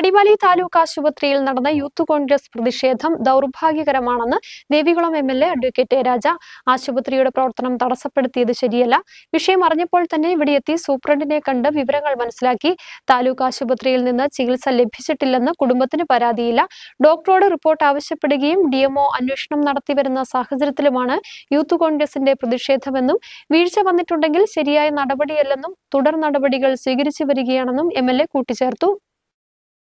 അടിമാലി താലൂക്ക് ആശുപത്രിയിൽ നടന്ന യൂത്ത് കോൺഗ്രസ് പ്രതിഷേധം ദൗർഭാഗ്യകരമാണെന്ന് Devikulam M L A advocate Raja ആശുപത്രിയുടെ പ്രവർത്തനം തടസ്സപ്പെടുത്തിയത് ശരിയല്ല. വിഷയം അറിഞ്ഞപ്പോൾ തന്നെ ഇവിടെയെത്തി സൂപ്രണ്ടിനെ കണ്ട് വിവരങ്ങൾ മനസ്സിലാക്കി. താലൂക്ക് ആശുപത്രിയിൽ നിന്ന് ചികിത്സ ലഭിച്ചിട്ടില്ലെന്ന് കുടുംബത്തിന് പരാതിയില്ല. ഡോക്ടറോട് റിപ്പോർട്ട് ആവശ്യപ്പെടുകയും ഡിഎംഒ അന്വേഷണം നടത്തിവരുന്ന സാഹചര്യത്തിലുമാണ് യൂത്ത് കോൺഗ്രസിന്റെ പ്രതിഷേധമെന്നും വീഴ്ച വന്നിട്ടുണ്ടെങ്കിൽ ശരിയായ നടപടിയല്ലെന്നും തുടർ നടപടികൾ സ്വീകരിച്ചു വരികയാണെന്നും എം എൽ എ കൂട്ടിച്ചേർത്തു.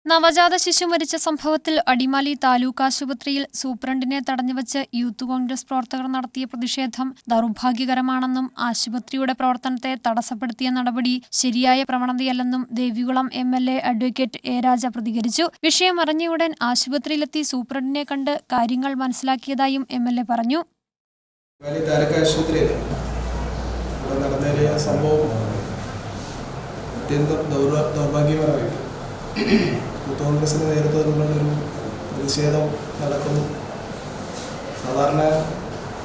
നവജാത ശിശു മരിച്ച സംഭവത്തിൽ അടിമാലി താലൂക്ക് ആശുപത്രിയിൽ സൂപ്രണ്ടിനെ തടഞ്ഞുവച്ച് യൂത്ത് കോൺഗ്രസ് പ്രവർത്തകർ നടത്തിയ പ്രതിഷേധം ദൗർഭാഗ്യകരമാണെന്നും ആശുപത്രിയുടെ പ്രവർത്തനത്തെ തടസ്സപ്പെടുത്തിയ നടപടി ശരിയായ പ്രവണതയല്ലെന്നും Devikulam M L A advocate A Raja പ്രതികരിച്ചു. വിഷയം അറിഞ്ഞയുടൻ ആശുപത്രിയിലെത്തി സൂപ്രണ്ടിനെ കണ്ട് കാര്യങ്ങൾ മനസ്സിലാക്കിയതായും എം എൽ എ പറഞ്ഞു. സംഭവം അത്യന്തം ദൗർ ദൗർഭാഗ്യപരമായിട്ട് യൂത്ത് കോൺഗ്രസിന്റെ നേതൃത്വത്തിലുള്ളൊരു പ്രതിഷേധം നടക്കുന്നു. സാധാരണ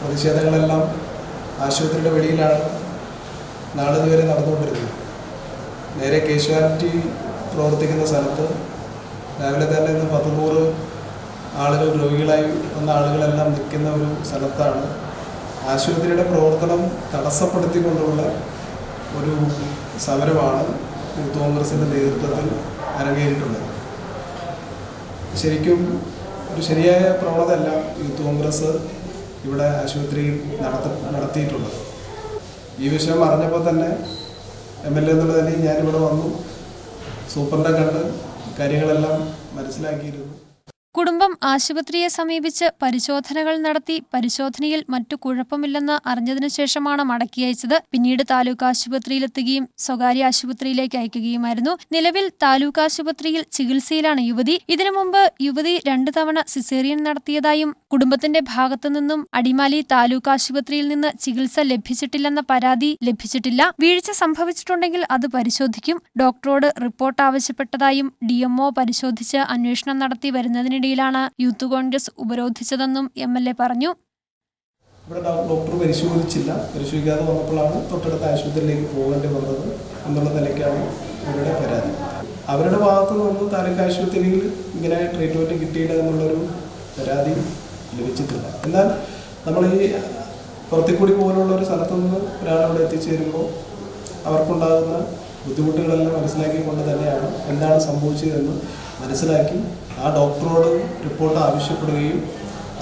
പ്രതിഷേധങ്ങളെല്ലാം ആശുപത്രിയുടെ വെളിയിലാണ് നാളിതുവരെ നടന്നുകൊണ്ടിരുന്നത്. നേരെ കേശുവാലിറ്റി പ്രവർത്തിക്കുന്ന സ്ഥലത്ത് രാവിലെ തന്നെ ഇന്ന് പത്ത് നൂറ് ആളുകൾ രോഗികളായി വന്ന ആളുകളെല്ലാം നിൽക്കുന്ന ഒരു സ്ഥലത്താണ് ആശുപത്രിയുടെ പ്രവർത്തനം തടസ്സപ്പെടുത്തിക്കൊണ്ടുള്ള ഒരു സമരമാണ് യൂത്ത് കോൺഗ്രസിന്റെ നേതൃത്വത്തിൽ അരങ്ങേറിയിട്ടുള്ളത്. ശരിക്കും ഒരു ശരിയായ പ്രവണതയല്ല യൂത്ത് കോൺഗ്രസ് ഇവിടെ ആശുപത്രിയിൽ നടത്ത നടത്തിയിട്ടുള്ളത്. ഈ വിഷയം അറിഞ്ഞപ്പോൾ തന്നെ എം എൽ എ എന്നുള്ള നിലയിൽ ഞാനിവിടെ വന്നു. സൂപ്രണ്ടെ കണ്ട് കാര്യങ്ങളെല്ലാം മനസ്സിലാക്കിയിരുന്നു. കുടുംബം ആശുപത്രിയെ സമീപിച്ച് പരിശോധനകൾ നടത്തി പരിശോധനയിൽ മറ്റു കുഴപ്പമില്ലെന്ന് അറിഞ്ഞതിനു ശേഷമാണ് മടക്കി അയച്ചത്. പിന്നീട് താലൂക്ക് ആശുപത്രിയിലെത്തുകയും സ്വകാര്യ ആശുപത്രിയിലേക്ക് അയക്കുകയുമായിരുന്നു. നിലവിൽ താലൂക്ക് ആശുപത്രിയിൽ ചികിത്സയിലാണ് യുവതി. ഇതിനു മുമ്പ് യുവതി രണ്ടു തവണ സിസേറിയൻ നടത്തിയതായും കുടുംബത്തിന്റെ ഭാഗത്തു നിന്നും അടിമാലി താലൂക്ക് ആശുപത്രിയിൽ നിന്ന് ചികിത്സ ലഭിച്ചിട്ടില്ലെന്ന പരാതി ലഭിച്ചിട്ടില്ല. വീഴ്ച സംഭവിച്ചിട്ടുണ്ടെങ്കിൽ അത് പരിശോധിക്കും. ഡോക്ടറോട് റിപ്പോർട്ട് ആവശ്യപ്പെട്ടതായും ഡിഎംഒ പരിശോധിച്ച് അന്വേഷണം നടത്തി വരുന്നതിനിടയിലാണ് യൂത്ത് കോൺഗ്രസ് ഉപരോധിച്ചതെന്നും എം എൽ എ പറഞ്ഞു. ഇവിടെ ഡോക്ടർ പരിശോധിച്ചില്ല. പരിശോധിക്കാതെ വന്നപ്പോഴാണ് തൊട്ടടുത്ത ആശുപത്രിയിലേക്ക് പോകേണ്ടി വന്നത്. എന്നുള്ള നിലയ്ക്കാണ് അവരുടെ പരാതി. അവരുടെ ഭാഗത്ത് നിന്നും താലൂക്ക് ആശുപത്രിയിൽ ഇങ്ങനെ ട്രീറ്റ്മെന്റ് കിട്ടിയില്ല എന്നുള്ളൊരു പരാതി ലഭിച്ചിട്ടില്ല. എന്നാൽ നമ്മൾ ഈ പുറത്തേക്കൂടി പോലുള്ള ഒരു സ്ഥലത്തു നിന്ന് ഒരാളവിടെ എത്തിച്ചേരുമ്പോൾ അവർക്കുണ്ടാകുന്ന ബുദ്ധിമുട്ടുകളെല്ലാം മനസ്സിലാക്കിക്കൊണ്ട് തന്നെയാണ് എന്താണ് സംഭവിച്ചതെന്ന് മനസ്സിലാക്കി ആ ഡോക്ടറോട് റിപ്പോർട്ട് ആവശ്യപ്പെടുകയും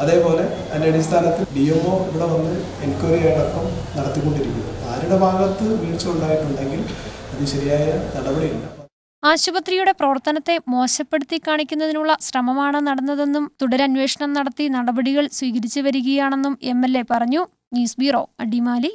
അതേപോലെ അതിന്റെ അടിസ്ഥാനത്തിൽ ഡി എം ഒ ഇവിടെ വന്ന് എൻക്വയറി അടക്കം നടത്തിക്കൊണ്ടിരിക്കുന്നു. ആരുടെ ഭാഗത്ത് വീഴ്ച ഉണ്ടായിട്ടുണ്ടെങ്കിൽ അത് ശരിയായ നടപടിയില്ല. ആശുപത്രിയുടെ പ്രവർത്തനത്തെ മോശപ്പെടുത്തി കാണിക്കുന്നതിനുള്ള ശ്രമമാണ് നടന്നതെന്നും തുടരന്വേഷണം നടത്തി നടപടികൾ സ്വീകരിച്ചു വരികയാണെന്നും എം പറഞ്ഞു. News bureau Adimali.